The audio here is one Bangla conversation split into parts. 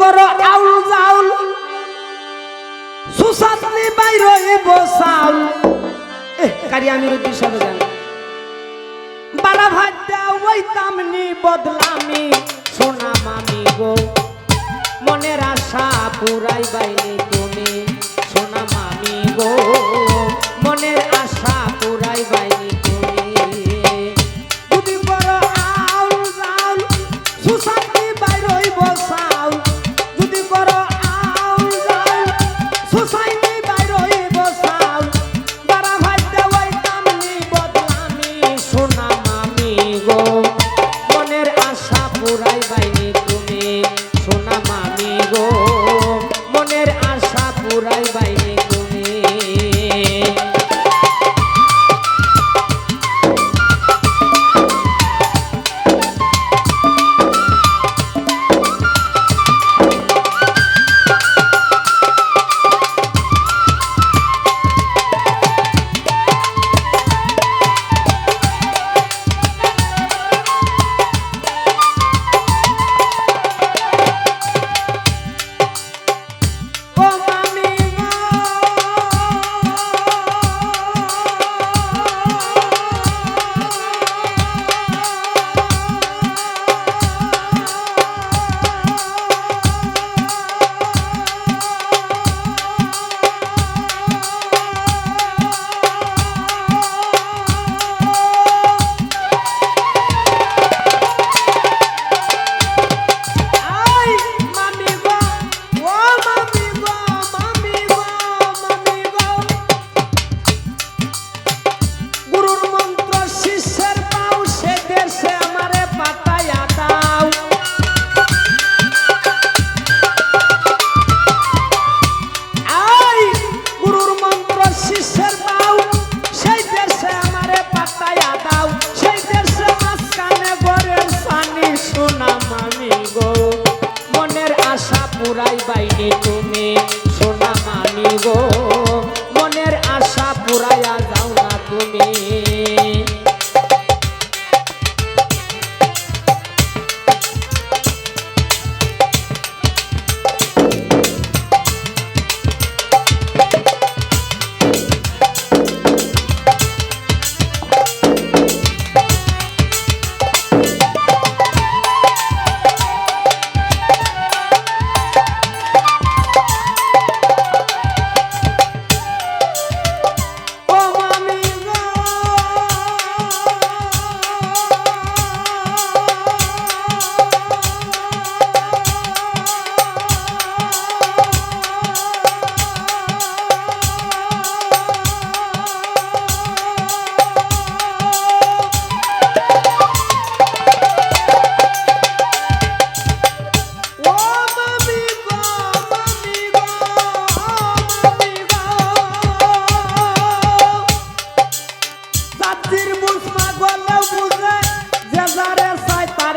করো, আউল জাউল। সুসাতনি বাইর এব সাউল এ কারি আমি রুদি সবে জানি। বালা ভাত ওই তামনি বদলামি, সোনা মামি গো, মনের আশা পুরাই বাই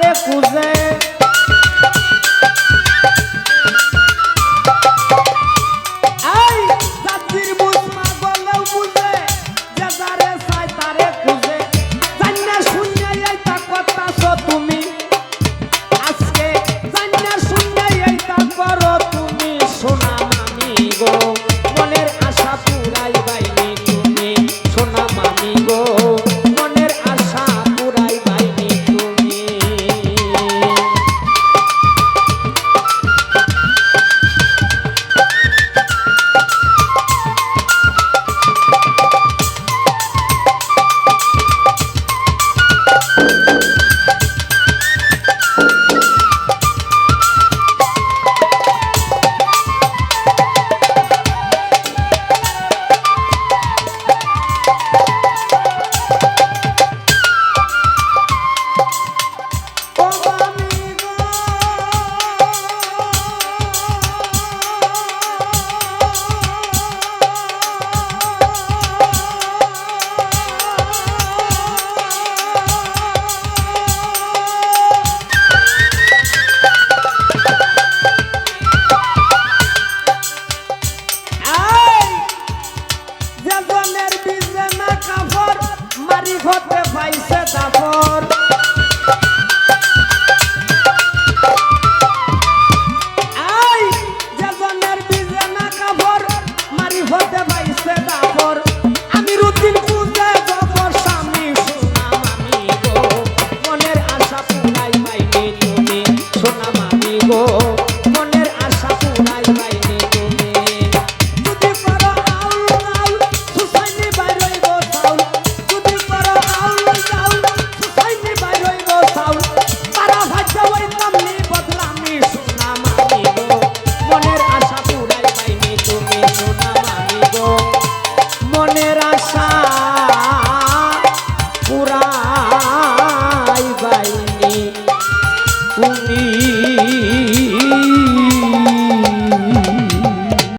recusei. পাইছে দাফন